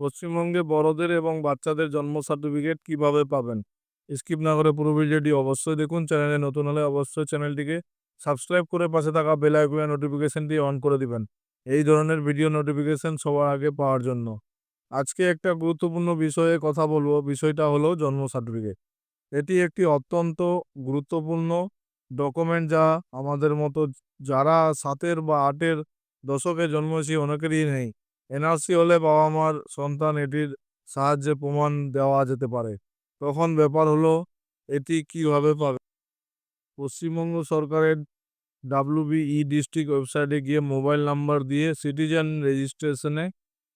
পশ্চিমবঙ্গে বড়দের এবং বাচ্চাদের জন্ম সার্টিফিকেট কীভাবে পাবেন? স্কিপ না করে পুরো ভিডিওটি অবশ্যই দেখুন। চ্যানেলে নতুন হলে অবশ্যই চ্যানেলটিকে সাবস্ক্রাইব করে পাশে থাকা বেল আইকনের নোটিফিকেশনটি অন করে দিবেন। এই ধরনের ভিডিও নোটিফিকেশন সবার আগে পাওয়ার জন্য। আজকে একটা গুরুত্বপূর্ণ বিষয়ে কথা বলব। বিষয়টা হলো জন্ম সার্টিফিকেট এটি একটি অত্যন্ত গুরুত্বপূর্ণ ডকুমেন্ট যা আমাদের মতো যারা সাতের বা আটের দশকে জন্মেছি, অনেকেরই নেই। এনআরসি হলে বাবা মার সন্তান এটির সাহায্যে প্রমাণ দেওয়া যেতে পারে। তখন ব্যাপার হলো, এটি কীভাবে পাবে? পশ্চিমবঙ্গ সরকারের ডাব্লিউবিই ডিস্ট্রিক্ট ওয়েবসাইটে গিয়ে মোবাইল নাম্বার দিয়ে সিটিজেন রেজিস্ট্রেশনে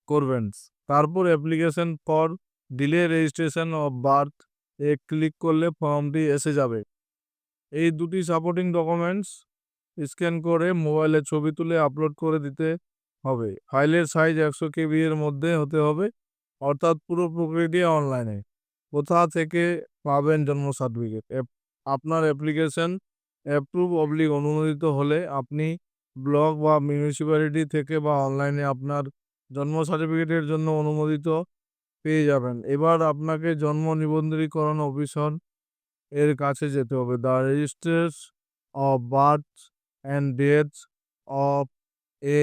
করবেন। তারপর application for delay registration of birth A click করলে ফর্মটি এসে যাবে। এই দুটি সাপোর্টিং ডকুমেন্টস স্ক্যান করে মোবাইলে ছবি তুলে আপলোড করে দিতে হবে। ফাইলের সাইজ একশো কেবি এর মধ্যে হতে হবে। অর্থাৎ পুরো প্রক্রিয়াটি অনলাইনে কোথা থেকে পাবেন জন্ম সার্টিফিকেট আপনার অ্যাপ্লিকেশন অ্যাপ্রুভ অবলিক অনুমোদিত হলে আপনি ব্লক বা মিউনিসিপ্যালিটি থেকে বা অনলাইনে আপনার জন্ম সার্টিফিকেটের জন্য অনুমোদিত পেয়ে যাবেন। এবার আপনাকে জন্ম নিবন্ধীকরণ অফিসার এর কাছে যেতে হবে। The registrars of birth and death of a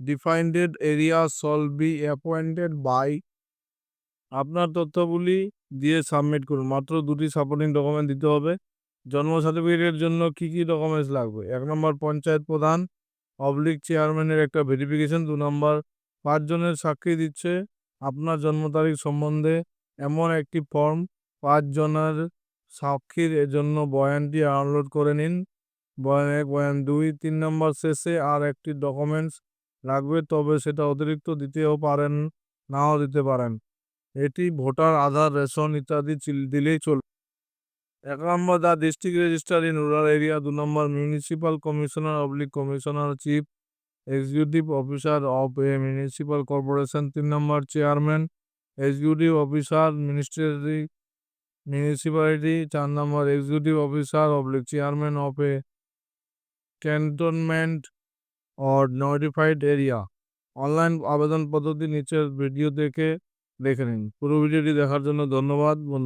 defined area shall be appointed by আপনার তথ্যগুলি দিয়ে সাবমিট করুন। মাত্র দুটি সাপোর্টিং ডকুমেন্ট দিতে হবে। জন্ম সার্টিফিকেটের জন্য কি কি ডকুমেন্টস লাগবে? এক নম্বর পঞ্চায়েত প্রধান অবলিক চেয়ারম্যানের একটা ভেরিফিকেশন দু নম্বর, পাঁচজনের সাক্ষী দিচ্ছে আপনার জন্ম তারিখ সম্বন্ধে এমন একটি ফর্ম পাঁচজনের সাক্ষীর জন্য বয়ানটি ডাউনলোড করে নিন। বয়ান এক, বয়ান দুই, তিন নম্বর শেষে আর একটি ডকুমেন্টস লাগবে, তবে সেটা অতিরিক্ত দিতেও পারেন, নাও দিতে পারেন। এটি ভোটার আধার, রেশন ইত্যাদি দিলেই চলবে এক নম্বর the district register in rural area, দু নম্বর municipal commissioner, oblique commissioner, chief executive officer of a municipal corporation, তিন নম্বর chairman, executive officer, ministry, municipality, চার নম্বর executive officer, oblique chairman of a cantonment or notified area online আবেদন পদ্ধতি নিচের video দেখে দেখে নিন। পুরো ভিডিওটি দেখার জন্য ধন্যবাদ, বন্ধু।